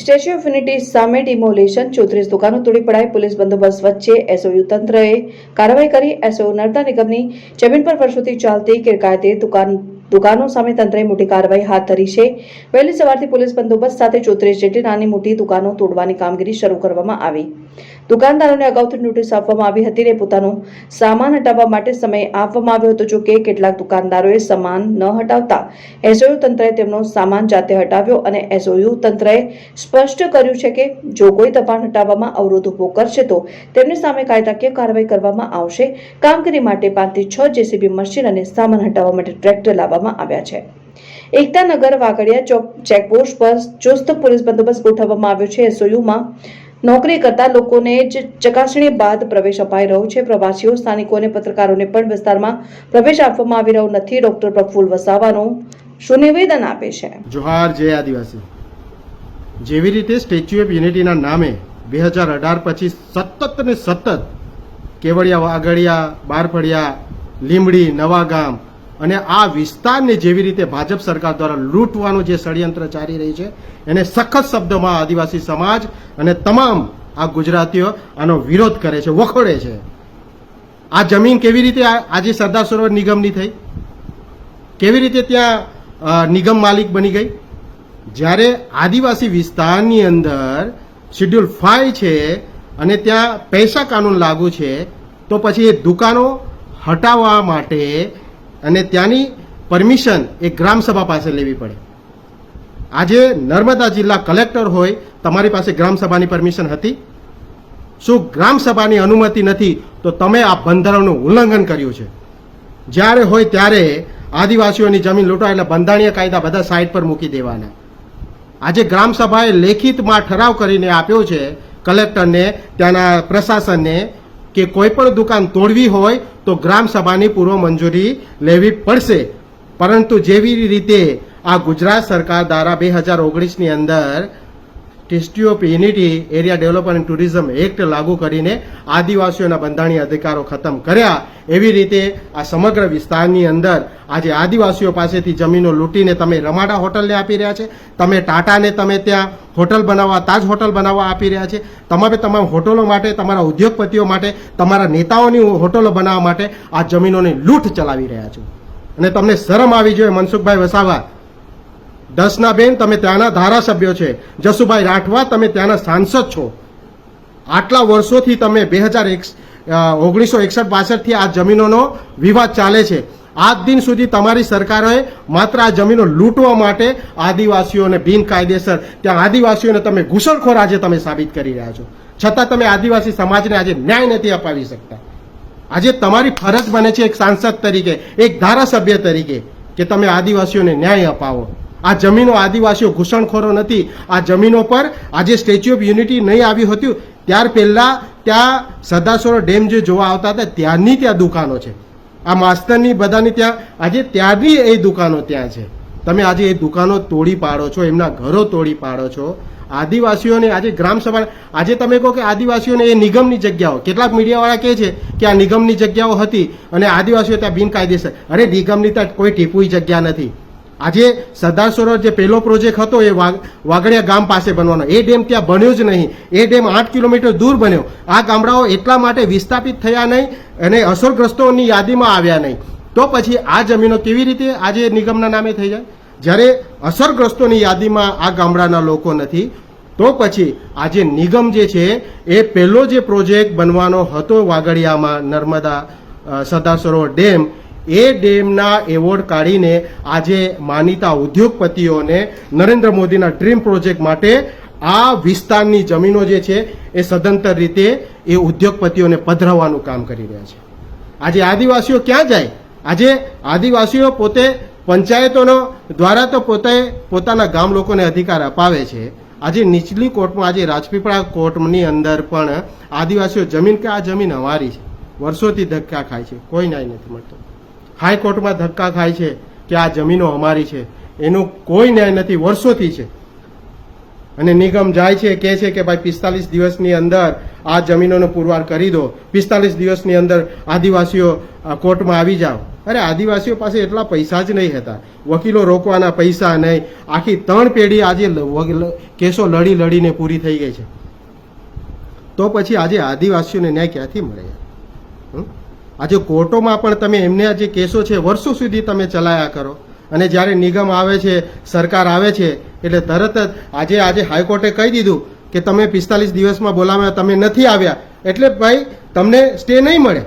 Statue of સામે demolition, ચોત્રીસ દુકાનો તોડી પડાઈ, પોલીસ બંદોબસ્ત વચ્ચે એસઓયુ તંત્રએ કાર્યવાહી કરી. એસઓયુ નર્મદા નિગમની જમીન પર વર્ષોથી ચાલતી ગેરકાયદે દુકાન દુકાનો સામે તંત્રએ મોટી કાર્યવાહી હાથ ધરી છે. વહેલી સવારથી પોલીસ બંદોબસ્ત સાથે ચોત્રીસ જેટલી નાની મોટી દુકાનો તોડવાની કામગીરી શરૂ કરવામાં આવી. દુકાનદારોને અગાઉથી નોટિસ આપવામાં આવી હતી અને પોતાનો સામાન હટાવવા માટે સમય આપવામાં આવ્યો હતો. જો કે કેટલાક દુકાનદારોએ સામાન ન હટાવતા એસઓયુ તંત્રએ તેમનો સામાન જાતે હટાવ્યો અને એસઓયુ તંત્રએ સ્પષ્ટ કર્યું છે કે જો કોઈ દબાણ હટાવવામાં અવરોધ ઊભો કરશે તો તેમની સામે કાયદાકીય કાર્યવાહી કરવામાં આવશે. કામગીરી માટે પાંચથી છ જેસીબી મશીન અને સામાન હટાવવા માટે ટ્રેક્ટર લાવવામાં આવ્યા છે. એકતાનગર વાગડિયા ચોક ચેકપોસ્ટ પર ચુસ્ત પોલીસ બંદોબસ્ત ગોઠવવામાં આવ્યો છે. એસઓયુમાં નોકરી કરતા લોકોને જ ચકાસણી બાદ પ્રવેશ અપાઈ રહ્યો છે. પ્રવાસીઓ, સ્થાનિકો અને પત્રકારોને પણ વિસ્તારમાં પ્રવેશ આપવામાં આવી રહ્યો નથી. ડોક્ટર પ્રફુલ વસાવાનું શું નિવેદન આપે છે. જોહાર જય આદિવાસી. જેવી રીતે સ્ટેચ્યુ ઓફ યુનિટીના નામે બે હજાર અઢાર પછી સતત ને સતત કેવડિયા વાગડિયા બારફળિયા લીમડી નવાગામ અને આ વિસ્તારને જેવી રીતે ભાજપ સરકાર દ્વારા લૂંટવાનું જે ષડયંત્ર ચાલી રહી છે, એને સખત શબ્દોમાં આદિવાસી સમાજ અને તમામ આ ગુજરાતીઓ આનો વિરોધ કરે છે, વખોડે છે. આ જમીન કેવી રીતે આજે સરદાર સરોવર નિગમની થઈ? કેવી રીતે ત્યાં નિગમ માલિક બની ગઈ? જ્યારે આદિવાસી વિસ્તારની અંદર શેડ્યુલ ફાઈવ છે અને ત્યાં પૈસા કાનૂન લાગુ છે, તો પછી એ દુકાનો હટાવવા માટે અને ત્યાંની પરમિશન એ ગ્રામસભા પાસે લેવી પડે. આજે નર્મદા જિલ્લા કલેક્ટર હોય, તમારી પાસે ગ્રામસભાની પરમિશન હતી? શું ગ્રામસભાની અનુમતિ નથી, તો તમે આ બંધારણનું ઉલ્લંઘન કર્યું છે? જ્યારે હોય ત્યારે આદિવાસીઓની જમીન લૂંટવા એટલે બંધારણીય કાયદા બધા સાઈડ પર મૂકી દેવાના. આજે ગ્રામસભાએ લેખિતમાં ઠરાવ કરીને આપ્યો છે, કલેક્ટરને, ત્યાંના પ્રશાસનને, કે કોઈ પણ દુકાન તોડવી હોય તો ગ્રામસભાની પૂર્વ મંજૂરી લેવી પડશે. પરંતુ જેવી રીતે આ ગુજરાત સરકાર દ્વારા બે હજાર ઓગણીસની અંદર statue of unity area development and tourism act લાગુ કરીને આદિવાસીઓના બંધારણીય અધિકારો ખતમ કર્યા. એવી રીતે આ સમગ્ર વિસ્તારની અંદર આજે આદિવાસીઓ પાસેથી જમીનો લૂંટીને તમે રમાડા હોટલને આપી રહ્યા છે, તમે ટાટાને તમે ત્યાં હોટલ બનાવવા, તાજ હોટલ બનાવવા આપી રહ્યા છે, તમામે તમામ હોટલો માટે, તમારા ઉદ્યોગપતિઓ માટે, તમારા નેતાઓની હોટલો બનાવવા માટે આ જમીનોની લૂંટ ચલાવી રહ્યા છો. અને તમને શરમ આવી જોઈએ મનસુખભાઈ વસાવા દસના બેન, તમે ત્યાંના ધારાસભ્યો છે. જસુભાઈ રાઠવા, તમે ત્યાંના સાંસદ છો. આટલા વર્ષોથી તમે બે હજાર ઓગણીસો એકસઠ બાસઠથી આ જમીનોનો વિવાદ ચાલે છે. આજ દિન સુધી તમારી સરકારોએ માત્ર આ જમીનો લૂંટવા માટે આદિવાસીઓને બિનકાયદેસર, ત્યાં આદિવાસીઓને તમે ઘૂસણખોર આજે તમે સાબિત કરી રહ્યા છો. છતાં તમે આદિવાસી સમાજને આજે ન્યાય નથી અપાવી શકતા. આજે તમારી ફરજ બને છે એક સાંસદ તરીકે, એક ધારાસભ્ય તરીકે, કે તમે આદિવાસીઓને ન્યાય અપાવો. આ જમીનો આદિવાસીઓ ઘૂસણખોરો નથી. આ જમીનો પર આજે સ્ટેચ્યુ ઓફ યુનિટી નહીં આવ્યું હતું. ત્યાર પહેલાં ત્યાં સરદાર ડેમ જે જોવા આવતા હતા, ત્યાંની ત્યાં દુકાનો છે. આ માસ્તરની બધાની ત્યાં, આજે ત્યારની એ દુકાનો ત્યાં છે. તમે આજે એ દુકાનો તોડી પાડો છો, એમના ઘરો તોડી પાડો છો. આદિવાસીઓને આજે ગ્રામસભા આજે તમે કહો કે આદિવાસીઓને એ નિગમની જગ્યાઓ, કેટલાક મીડિયાવાળા કહે છે કે આ નિગમની જગ્યાઓ હતી અને આદિવાસીઓ ત્યાં બિનકાયદેસર, અરે નિગમની ત્યાં કોઈ ટીપુઈ જગ્યા નથી. આજે સરદાર સરોવર જે પહેલો પ્રોજેક્ટ હતો એ વાગ- વાગડિયા ગામ પાસે બનવાનો. એ ડેમ ત્યાં બન્યો જ નહીં. એ ડેમ આઠ કિલોમીટર દૂર બન્યો. આ ગામડાઓ એટલા માટે વિસ્થાપિત થયા નહીં અને અસરગ્રસ્તોની યાદીમાં આવ્યા નહીં. તો પછી આ જમીનો કેવી રીતે આજે નિગમના નામે થઈ જાય? જ્યારે અસરગ્રસ્તોની યાદીમાં આ ગામડાના લોકો નથી, તો પછી આજે નિગમ જે છે એ પહેલો જે પ્રોજેક્ટ બનવાનો હતો વાગડિયામાં નર્મદા સરદાર સરોવર ડેમ એ ડેમના એવોર્ડ કાઢીને આજે માનીતા ઉદ્યોગપતિઓને નરેન્દ્ર મોદીના ડ્રીમ પ્રોજેક્ટ માટે આ વિસ્તારની જમીનો જે છે એ સદંતર રીતે એ ઉદ્યોગપતિઓને પધરાવવાનું કામ કરી રહ્યા છે. આજે આદિવાસીઓ ક્યાં જાય? આજે આદિવાસીઓ પોતે પંચાયતોનો દ્વારા તો પોતે પોતાના ગામ લોકોને અધિકાર અપાવે છે. આજે નીચલી કોર્ટમાં, આજે રાજપીપળા કોર્ટની અંદર પણ આદિવાસીઓ જમીન કે આ જમીન અમારી છે. વર્ષોથી ધક્કા ખાય છે. કોઈ ન્યાય નથી મળતો. હાઈકોર્ટમાં ધક્કા ખાય છે કે આ જમીનો અમારી છે. એનું કોઈ ન્યાય નથી, વર્ષોથી છે. અને નિગમ જાય છે, કહે છે કે ભાઈ પિસ્તાલીસ દિવસની અંદર આ જમીનોનો પુરવાર કરી દો. પિસ્તાલીસ દિવસની અંદર આદિવાસીઓ કોર્ટમાં આવી જાઓ. અરે આદિવાસીઓ પાસે એટલા પૈસા જ નહીં હતા. વકીલો રોકવાના પૈસા નહીં. આખી ત્રણ પેઢી આજે કેસો લડી લડીને પૂરી થઈ ગઈ છે. તો પછી આજે આદિવાસીઓને ન્યાય ક્યાંથી મળે? આજે કોર્ટોમાં પણ તમે એમને જે કેસો છે, વર્ષો સુધી તમે ચલાયા કરો. અને જ્યારે નિગમ આવે છે, સરકાર આવે છે, એટલે તરત જ આજે આજે હાઈકોર્ટે કહી દીધું કે તમે પિસ્તાલીસ દિવસમાં બોલાવ્યા, તમે નથી આવ્યા. એટલે ભાઈ, તમને સ્ટે નહીં મળે.